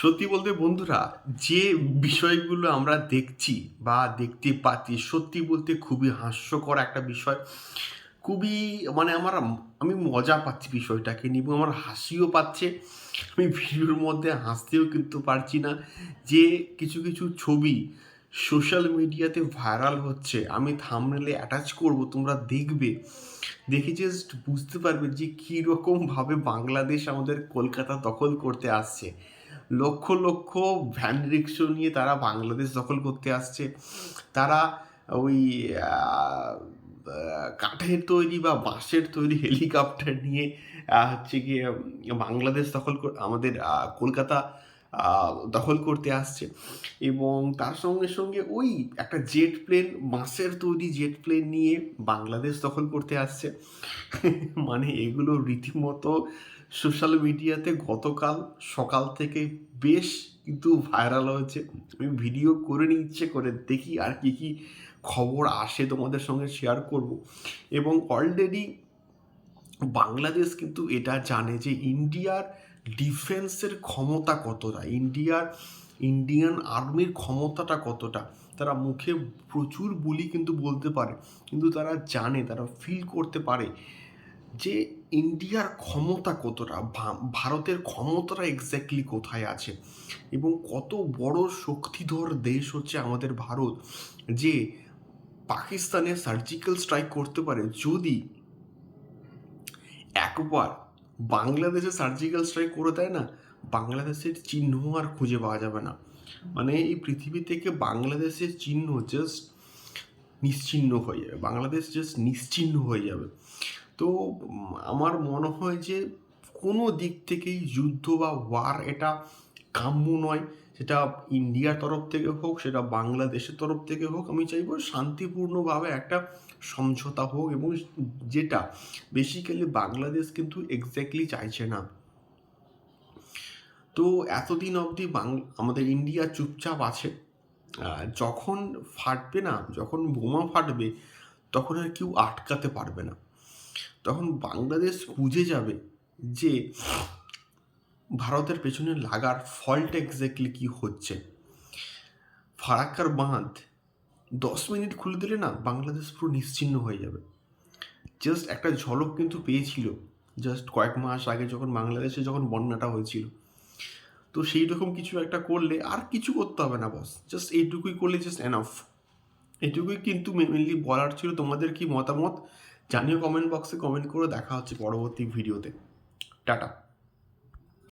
সত্যি বলতে বন্ধুরা, যে বিষয়গুলো আমরা দেখছি বা দেখতে পাচ্ছি, সত্যি বলতে খুবই হাস্যকর একটা বিষয়। খুবই মানে আমার, আমি মজা পাচ্ছি বিষয়টাকে নিয়ে এবং আমার হাসিও পাচ্ছে। আমি ভিডিওর মধ্যে হাসতেও কিন্তু পারছি না যে কিছু কিছু ছবি সোশ্যাল মিডিয়াতে ভাইরাল হচ্ছে। আমি থামনেলে অ্যাটাচ করব, তোমরা দেখবে। দেখে জাস্ট বুঝতে পারবে যে কীরকমভাবে বাংলাদেশ আমাদের কলকাতা দখল করতে আসছে। লক্ষ লক্ষ ভ্যান রিক্সো নিয়ে তারা বাংলাদেশ দখল করতে আসছে। তারা ওই কাঠের তৈরি বা বাঁশের তৈরি হেলিকপ্টার নিয়ে হচ্ছে গিয়ে বাংলাদেশ দখল আমাদের কলকাতা দখল করতে আসছে। এবং তার সঙ্গে সঙ্গে ওই একটা জেট প্লেন বাঁশের তৈরি জেট প্লেন নিয়ে বাংলাদেশ দখল করতে আসছে। মানে এগুলো রীতিমতো সোশ্যাল মিডিয়াতে গতকাল সকাল থেকে বেশ কিন্তু ভাইরাল হয়েছে। আমি ভিডিও করে নিই, ইচ্ছে করে দেখি আর কি কি খবর আসে তোমাদের সঙ্গে শেয়ার করব। এবং অলরেডি বাংলাদেশ কিন্তু এটা জানে যে ইন্ডিয়ার ডিফেন্সের ক্ষমতা কতটা, ইন্ডিয়ার ইন্ডিয়ান আর্মির ক্ষমতাটা কতটা, তারা মুখে প্রচুর বুলি কিন্তু বলতে পারে, কিন্তু তারা জানে, তারা ফিল করতে পারে যে ইন্ডিয়ার ক্ষমতা কতটা ভারতের ক্ষমতাটা এক্স্যাক্টলি কোথায় আছে এবং কত বড় শক্তিধর দেশ হচ্ছে আমাদের ভারত যে পাকিস্তানে সার্জিক্যাল স্ট্রাইক করতে পারে যদি একবার বাংলাদেশে সার্জিক্যাল স্ট্রাইক করে দেয় না, বাংলাদেশের চিহ্ন আর খুঁজে পাওয়া যাবে না। মানে এই পৃথিবী থেকে বাংলাদেশের চিহ্ন জাস্ট নিশ্চিহ্ন হয়ে যাবে, বাংলাদেশ জাস্ট নিশ্চিহ্ন হয়ে যাবে। তো আমার মনে হয় যে কোনো দিক থেকেই যুদ্ধ বা ওয়ার এটা কাম্য নয়। সেটা ইন্ডিয়ার তরফ থেকে হোক, সেটা বাংলাদেশের তরফ থেকে হোক, আমি চাইব শান্তিপূর্ণভাবে একটা সমঝোতা হোক এবং যেটা বেসিক্যালি বাংলাদেশ কিন্তু এক্স্যাক্টলি চাইছে না। তো এতদিন অবধি আমাদের ইন্ডিয়া চুপচাপ আছে। যখন ফাটবে না, যখন বোমা ফাটবে, তখন আর কেউ আটকাতে পারবে না। তখন বাংলাদেশ বুঝে যাবে যে ভারতের পেছনে লাগার ফল্ট এক্স্যাক্টলি কি হচ্ছে? ফারাক্কার বাঁধ দশ মিনিট খুলে দিলে না বাংলাদেশ পুরো নিশ্চিহ্ন হয়ে যাবে। জাস্ট একটা ঝলক কিন্তু পেয়েছিল। জাস্ট কয়েক মাস আগে যখন বাংলাদেশে যখন বন্যাটা হয়েছিল। তো সেই রকম কিছু একটা করলে আর কিছু করতে হবে না বস জাস্ট এইটুকুই করলে জাস্ট এনাফ এটুকুই কিন্তু মেনলি বলার ছিল। তোমাদের কি মতামত? জানিও কমেন্ট বক্সে কমেন্ট করে দেখা হচ্ছে পরবর্তী ভিডিওতে টাটা।